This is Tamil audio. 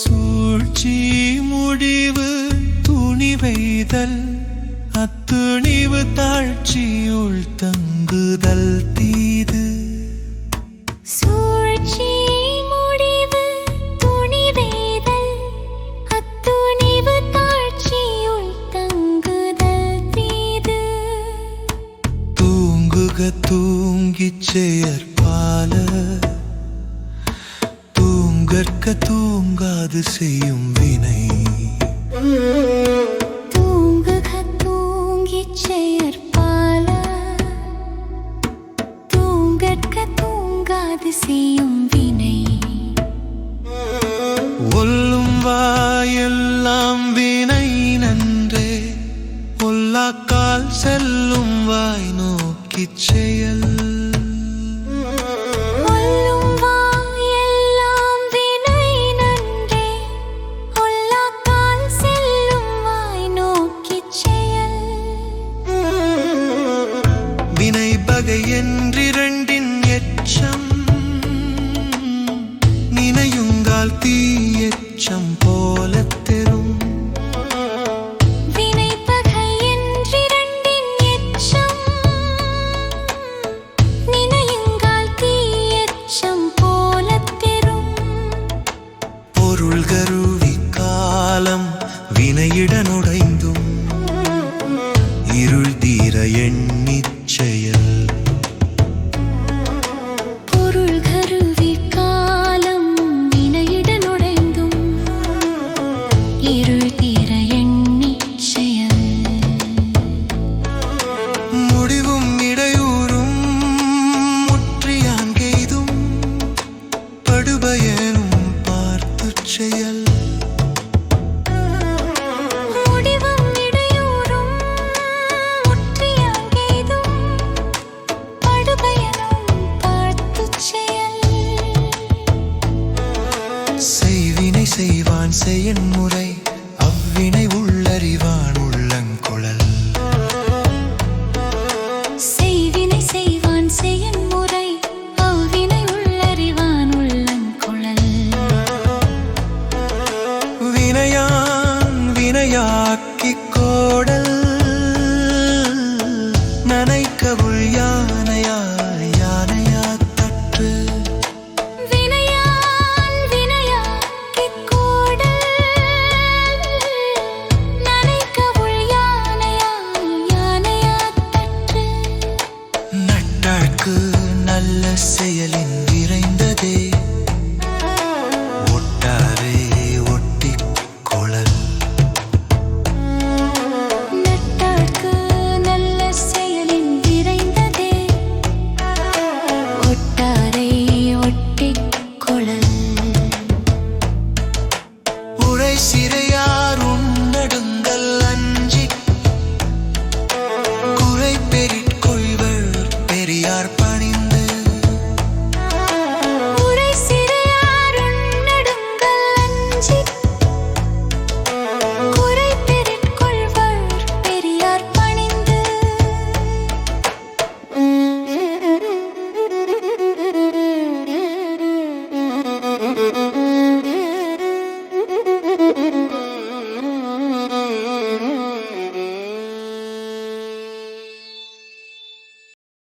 சூழ்ச்சி முடிவு துணிவைதல் அத்துணிவு தாழ்ச்சியுள் தங்குதல் தீது. சூழ்ச்சி முடிவு துணிவேதல் அத்துணிவு தாழ்ச்சியுள் தங்குதல் தீது. தூங்குக தூங்கிச் செயற்பால தூங்கற்க தூங்காது செய்யும் வினை. தூங்குக தூங்கிச் செயற்பால தூங்கற்க தூங்காது செய்யும் வினை. ஒல்லும் வாயெல்லாம் வினை நன்றே. ஒல்லாக்கால் செல்லும் வாய் நோக்கிச் செயல். பகை என்றிரண்டின் எச்சம் நினையுங்கால் தீ எச்சம் போலத் தெரும். கருவி காலம் வினையிடனுடைந்தும் இருள் தீர எண்ணிச் செய்வான் செயன்முறை அவ்வினை உள்ளறிவான் உள்ளங்குழல். செய்வினை செய்வான் செயன்முறை அவ்வினை உள்ளறிவான் உள்ளங்குழல். வினையான் வினையாக்கிக் கோடல் she